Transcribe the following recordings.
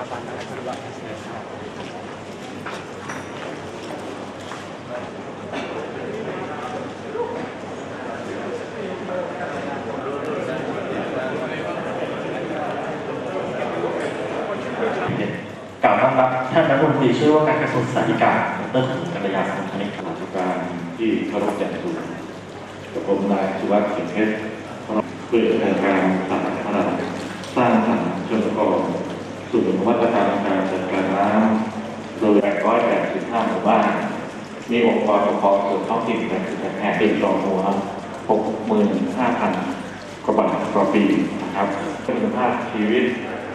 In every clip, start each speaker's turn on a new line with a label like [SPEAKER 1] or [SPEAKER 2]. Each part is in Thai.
[SPEAKER 1] าบันนะครับว่าเสียชาติ
[SPEAKER 2] กล่าวต้อนรับท่านรัฐมนตรีช่วยว่าการกระทรวงสาธารณสุขดรกัลยาสมคณิต
[SPEAKER 3] ข้าราชการที่เคารพอย่างสูงกับผมนายสุวัสดิ์เขียนเพชรเพื่อในการสร้างพลังสร้างสรรค์ชนกร สู่นวัตกรรมการจัดการน้ำโดย 885 หมู่บ้าน มีองค์กรปกครองส่วนท้องถิ่นแบ่งเป็นแห่งเป็นต่อหัว65,000 กว่าบาทต่อปีนะครับคุณภาพชีวิต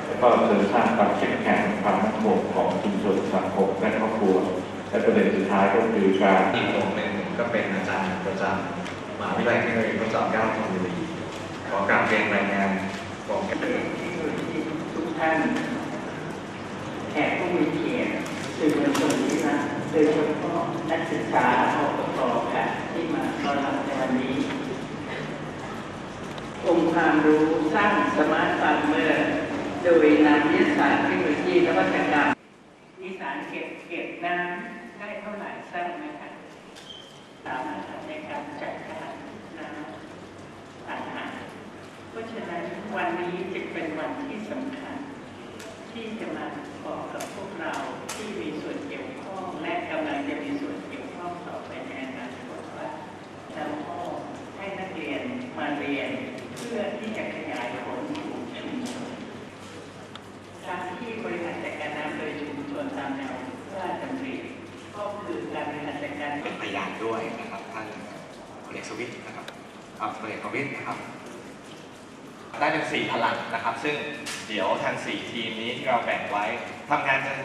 [SPEAKER 3] และก็เสริมสร้างความเข้มแข็งความมั่นคงของชุมชนสังคมและครอบครัว และประเด็นสุดท้ายก็คือการ
[SPEAKER 4] อีกผมเป็นก็เป็นอาจารย์ประจำมหาวิทยาลัยเทคโนโลยีพระจอมเกล้าธนบุรีขอการเรียนรายงานของ
[SPEAKER 5] ทุกท่านแขกผู้มีเกียรติ สื่อมวลชนที่รักโดยเฉพาะนักศึกษาอปกค่ะที่มาต้อนรับในวันนี้ องค์ความรู้สร้างสมาร์ทฟาร์มเมอร์โดยนำวิทยาศาสตร์เทคโนโลยีและวัฒนธรรมมีสารเก็บเก็บน้ำได้เท่าไหร่ทราบไหมคะสามารถในการจัดการน้ำอาหารเพราะฉะนั้นวันนี้จึงเป็นวันที่สำคัญ ที่จะมาบอกกับพวกเราที่มีส่วนเกี่ยวข้องและกำลังจะมีส่วนเกี่ยวข้องต่อไปในอนาคตว่าเราก็ให้นักเรียนมาเรียนเพื่อที่จะขยายผลสู่ชุมชนการที่บริหารจัดการน้ำโดยชุมชนตามแนวพระราชดำริก็คือการบริหารจัดการ
[SPEAKER 4] เป็นพยานด้วยนะครับท่านเอกสวิทนะครับอ่าพลเอกประวิทนะครับ ได้เป็นสี่พลังนะครับ ซึ่งเดี๋ยวทางสี่ทีมนี้ที่เราแบ่งไว้ทำงานกัน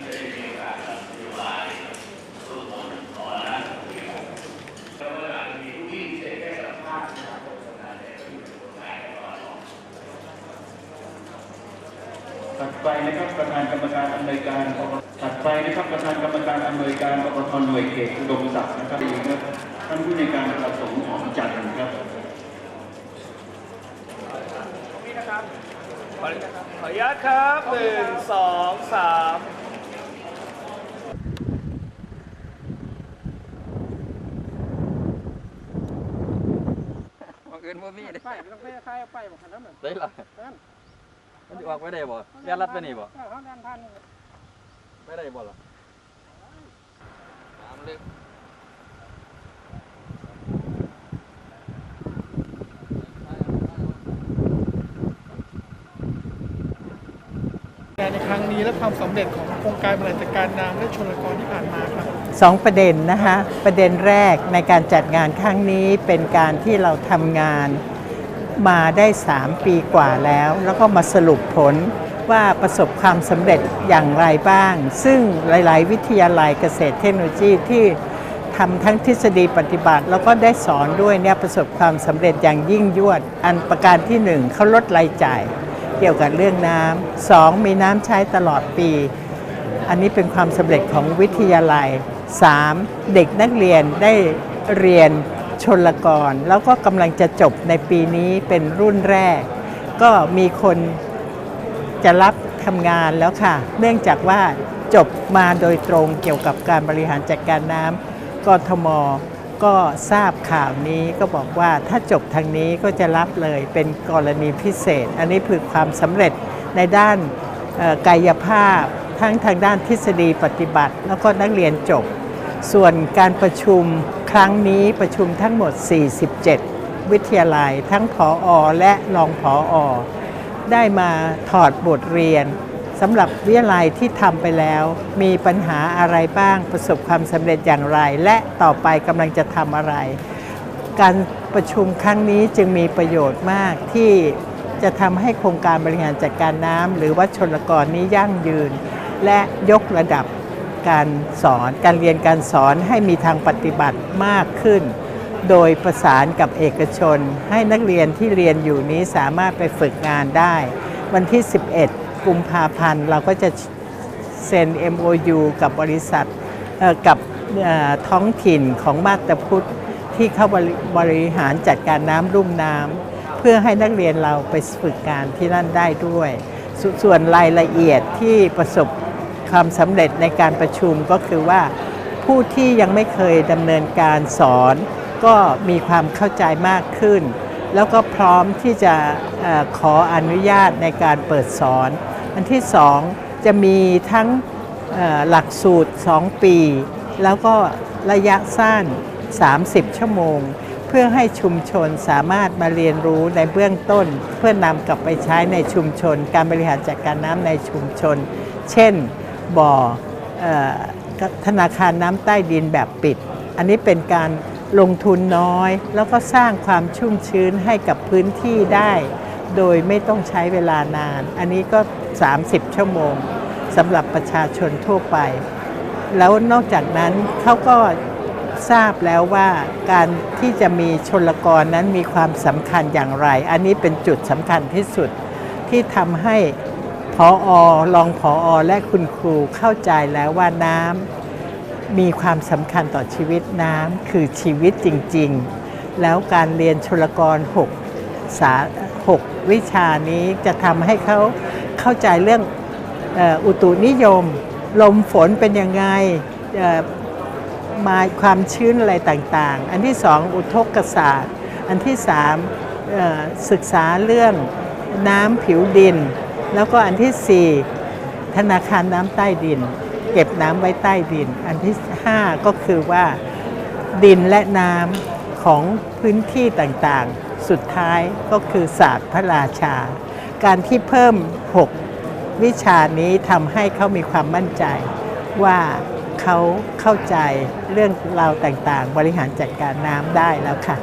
[SPEAKER 1] ถัดไปนะครับประธานกรรมการอำนวยการ ถัดไปนะครับประธานกรรมการอำนวยการปปทหน่วยเขตอุดมศักดิ์นะครับอีกครับท่านผู้ในวยการประสงค์ของจันทร์ครับ
[SPEAKER 6] ขอขออนุญาตครับหนึ่งสองสาม
[SPEAKER 7] บอกอื่นบ่มีเด้
[SPEAKER 6] ไปต้องไปใครไปบอกคันนั้นเหมือน
[SPEAKER 7] ได้ล่ะ
[SPEAKER 6] นั่น
[SPEAKER 7] มันสิออกไปได้บ่เรียนรัดไปนี่บ่
[SPEAKER 6] เขาแนนทัน
[SPEAKER 7] ไปได้บ่ล่ะตามเลย
[SPEAKER 6] ในครั้งนี้และความสำเร็จของโครงการบริหารจัดการน้ำและชลกรที่ผ่านมาครับ
[SPEAKER 5] สองประเด็นนะคะประเด็นแรกในการจัดงานครั้งนี้เป็นการที่เราทำงานมาได้ 3 ปีกว่าแล้ว แล้วก็มาสรุปผล ว่าประสบความสำเร็จอย่างไรบ้าง ซึ่งหลาย ๆ วิทยาลัยเกษตรเทคโนโลยีที่ทำทั้งทฤษฎีปฏิบัติ แล้วก็ได้สอนด้วยเนี่ยประสบความสำเร็จอย่างยิ่งยวด อันประการที่หนึ่งเขาลดรายจ่าย เกี่ยวกับเรื่องน้ำสองมีน้ำใช้ตลอดปี อันนี้เป็นความสำเร็จของวิทยาลัย 3. เด็กนักเรียนได้เรียนชนลกร แล้วก็กำลังจะจบในปีนี้เป็นรุ่นแรก ก็มีคน จะรับทำงานแล้วค่ะ เนื่องจากว่าจบมาโดยตรงเกี่ยวกับการบริหารจัดการน้ำกทม ก็ทราบข่าวนี้ก็บอกว่าถ้าจบทางนี้ก็จะรับเลยเป็นกรณีพิเศษ อันนี้คือความสำเร็จในด้านกายภาพ ทั้งทางด้านทฤษฎีปฏิบัติ แล้วก็นักเรียนจบ ส่วนการประชุมครั้งนี้ประชุมทั้งหมด 47 วิทยาลัย ทั้งผออและรองผออ ได้มาถอดบทเรียนสำหรับวิทยาลัยที่ทำไปแล้ว มีปัญหาอะไรบ้างประสบความสำเร็จอย่างไร และต่อไปกำลังจะทำอะไร การประชุมครั้งนี้จึงมีประโยชน์มากที่จะทำให้โครงการบริหารจัดการน้ำหรือว่าชนลกรนี้ยั่งยืน และยกระดับการสอน การเรียนการสอนให้มีทางปฏิบัติมากขึ้น โดยประสานกับเอกชน ให้นักเรียนที่เรียนอยู่นี้สามารถไปฝึกงานได้ วันที่ 11 กุมภาพันธ์ เราก็จะเซ็น MOU กับบริษัทกับท้องถิ่นของมาตรพุทธที่เข้าบริบริหารจัดการน้ำรุ่มน้ำเพื่อให้นักเรียนเราไปฝึกงานที่นั่นได้ด้วยสส่วนรายละเอียดที่ประสบความสำเร็จในการประชุมก็คือว่าผู้ที่ยังไม่เคยดำเนินการสอน ก็มีความเข้าใจมากขึ้น แล้วก็พร้อมที่จะอขออนุญาตในการเปิดสอน อันที่สองจะมีทั้งหลักสูตร 2 ปี แล้วก็ระยะสั้น 30 ชั่วโมง เพื่อให้ชุมชนสามารถมาเรียนรู้ในเบื้องต้น เพื่อนำกลับไปใช้ในชุมชน การบริหารจัดการน้ำในชุมชน เช่นบ่อเอ่อธนาคารน้ำใต้ดินแบบปิด อันนี้เป็นการ ลงทุนน้อย แล้วก็สร้างความชุ่มชื้นให้กับพื้นที่ได้ โดยไม่ต้องใช้เวลานาน อันนี้ก็ 30 ชั่วโมงสำหรับประชาชนทั่วไป แล้วนอกจากนั้นเขาก็ทราบแล้วว่าการที่จะมีชนลกรนั้นมีความสำคัญอย่างไร อันนี้เป็นจุดสำคัญที่สุดที่ทำให้พออรองพออและคุณครูเข้าใจแล้วว่าน้ำ มีความสำคัญต่อชีวิตน้ำคือชีวิตจริง ๆ แล้วการเรียนชลกร6สาหกวิชานี้จะทำให้เขาเข้าใจเรื่องอ,อ,อุตุนิยม ลมฝนเป็นยังไงมาความชื้นอะไรต่างๆ อันที่สองอุทกศาสตร์ อันที่สามศึกษาเรื่องน้ำผิวดิน แล้วก็อันที่สี่ธนาคารน้ำใต้ดิน เก็บน้ำไว้ใต้ดิน อันที่ห้าก็คือว่าดินและน้ำของพื้นที่ต่างๆ สุดท้ายก็คือศาสตร์พระราชา การที่เพิ่ม 6 วิชานี้ทำให้เขามีความมั่นใจว่าเขาเข้าใจเรื่องราวต่างๆ บริหารจัดการน้ำได้แล้วค่ะ